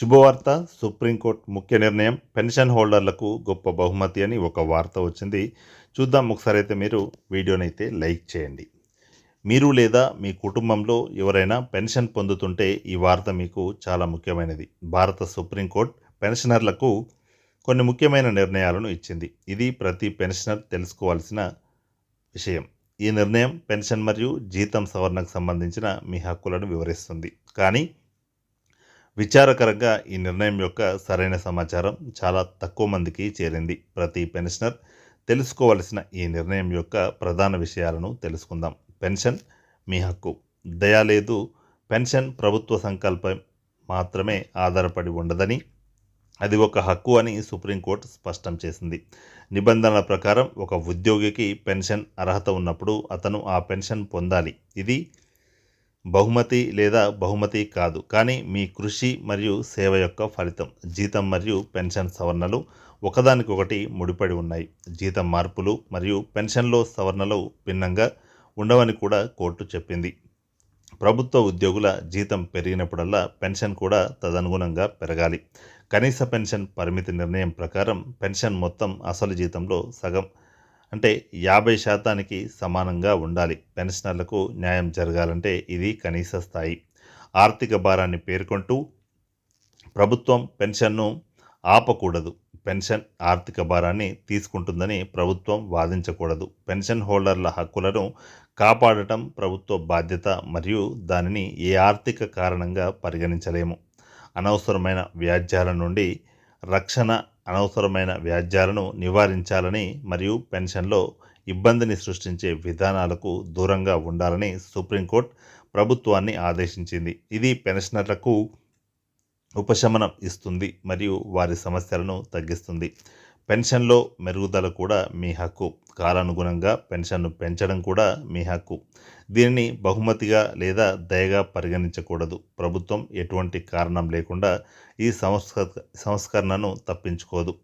శుభవార్త సుప్రీంకోర్టు ముఖ్య నిర్ణయం పెన్షన్ హోల్డర్లకు గొప్ప బహుమతి అని ఒక వార్త వచ్చింది. చూద్దాం ఒకసారి అయితే మీరు వీడియోనైతే లైక్ చేయండి. మీరు లేదా మీ కుటుంబంలో ఎవరైనా పెన్షన్ పొందుతుంటే ఈ వార్త మీకు చాలా ముఖ్యమైనది. భారత సుప్రీంకోర్టు పెన్షనర్లకు కొన్ని ముఖ్యమైన నిర్ణయాలను ఇచ్చింది. ఇది ప్రతి పెన్షనర్ తెలుసుకోవాల్సిన విషయం. ఈ నిర్ణయం పెన్షన్ మరియు జీతం సవరణకు సంబంధించిన మీ హక్కులను వివరిస్తుంది. కానీ విచారకరంగా ఈ నిర్ణయం యొక్క సరైన సమాచారం చాలా తక్కువ మందికి చేరింది. ప్రతి పెన్షనర్ తెలుసుకోవలసిన ఈ నిర్ణయం యొక్క ప్రధాన విషయాలను తెలుసుకుందాం. పెన్షన్ మీ హక్కు. దయాలేదు పెన్షన్ ప్రభుత్వ సంకల్పం మాత్రమే ఆధారపడి ఉండదని అది ఒక హక్కు అని సుప్రీంకోర్టు స్పష్టం చేసింది. నిబంధనల ప్రకారం ఒక ఉద్యోగికి పెన్షన్ అర్హత ఉన్నప్పుడు అతను ఆ పెన్షన్ పొందాలి. ఇది బహుమతి లేదా బహుమతి కాదు. కానీ మీ కృషి మరియు సేవ యొక్క ఫలితం జీతం మరియు పెన్షన్ సవరణలు ఒకదానికొకటి ముడిపడి ఉన్నాయి. జీతం మార్పులు మరియు పెన్షన్లో సవరణలు భిన్నంగా ఉండవని కూడా కోర్టు చెప్పింది. ప్రభుత్వ ఉద్యోగుల జీతం పెరిగినప్పుడల్లా పెన్షన్ కూడా తదనుగుణంగా పెరగాలి. కనీస పెన్షన్ పరిమితి నిర్ణయం ప్రకారం పెన్షన్ మొత్తం అసలు జీతంలో సగం అంటే యాభై శాతానికి సమానంగా ఉండాలి. పెన్షనర్లకు న్యాయం జరగాలంటే ఇది కనీస స్థాయి. ఆర్థిక భారాన్ని పేర్కొంటూ ప్రభుత్వం పెన్షన్ను ఆపకూడదు. పెన్షన్ ఆర్థిక భారాన్ని తీసుకుంటుందని ప్రభుత్వం వాదించకూడదు. పెన్షన్ హోల్డర్ల హక్కులను కాపాడటం ప్రభుత్వ బాధ్యత మరియు దానిని ఏ ఆర్థిక కారణంగా పరిగణించలేము. అనవసరమైన వ్యాజ్యాల నుండి రక్షణ అనవసరమైన వ్యాజ్యాలను నివారించాలని మరియు పెన్షన్లో ఇబ్బందిని సృష్టించే విధానాలకు దూరంగా ఉండాలని సుప్రీంకోర్టు ప్రభుత్వాన్ని ఆదేశించింది. ఇది పెన్షనర్లకు ఉపశమనం ఇస్తుంది మరియు వారి సమస్యలను తగ్గిస్తుంది. పెన్షన్లో మెరుగుదల కూడా మీ హక్కు. కాలానుగుణంగా పెన్షన్ను పెంచడం కూడా మీ హక్కు. దీనిని బహుమతిగా లేదా దయగా పరిగణించకూడదు. ప్రభుత్వం ఎటువంటి కారణం లేకుండా ఈ సంస్క సంస్కరణను తప్పించుకోదు.